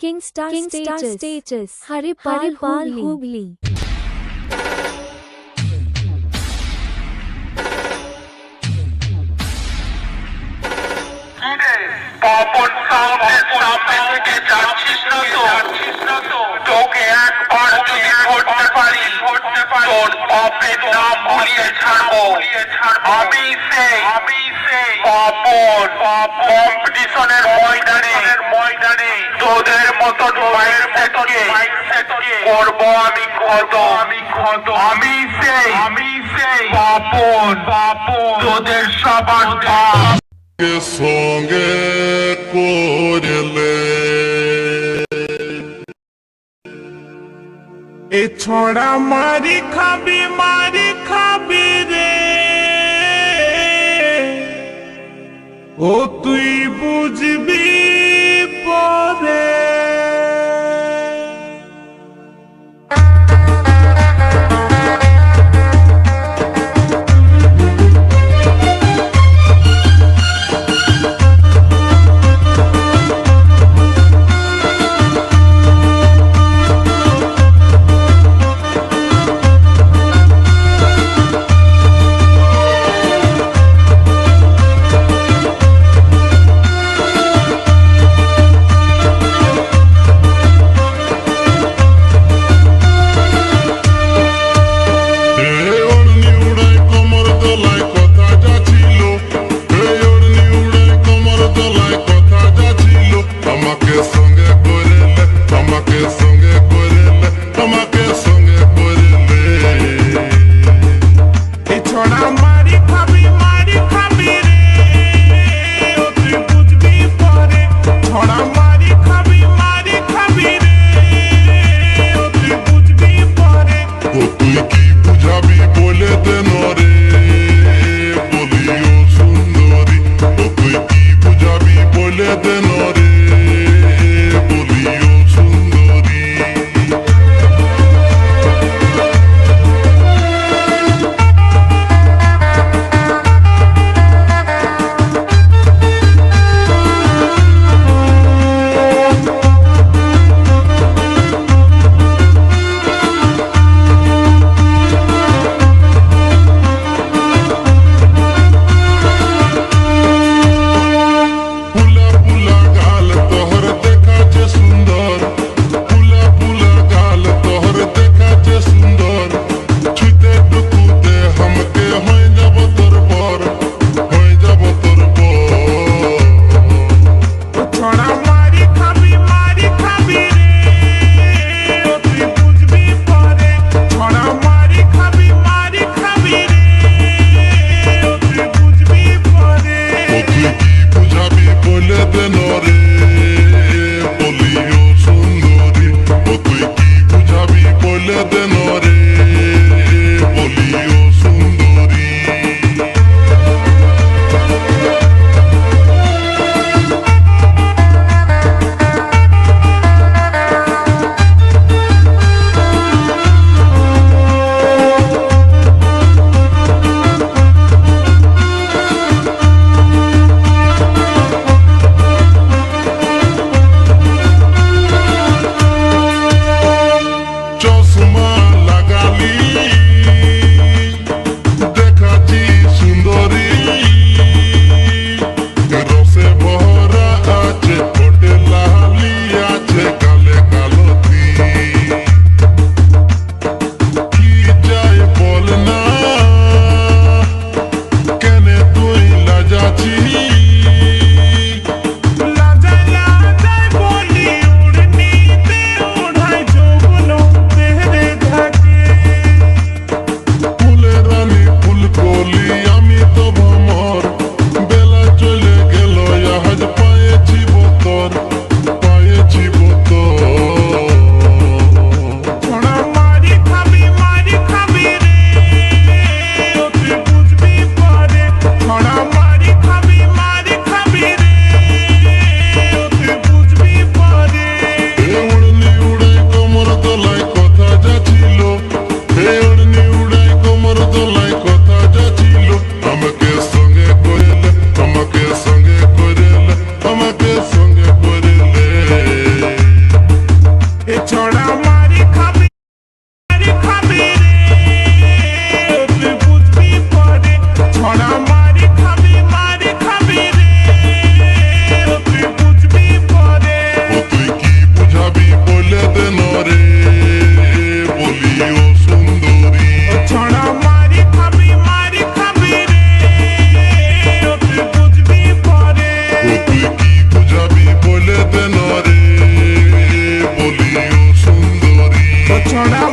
Kingstar status. status. Haripal, Haripal, Hooghly. Papon সামনে থেকে যাচ্ছিস না তো যাচ্ছিস না তো তোকে একবার যদি ধরতে পারি ধরতে পারি তোর পাপের নাম ভুলিয়ে ছাড়বো ভুলিয়ে ছাড়বো আমি সেই আমি সেই পাপন পাপ কম্পিটিশনের মতন মাইন্ডসেটকে মাইন্ডসেটকে করব আমি কত আমি কত আমি সেই আমি সেই পাপন পাপন তোদের সবার সঙ্গে করলে। এ ছড়া মারি খাবি মারি খাবি রে। ও তুই বুঝবি छोड़ा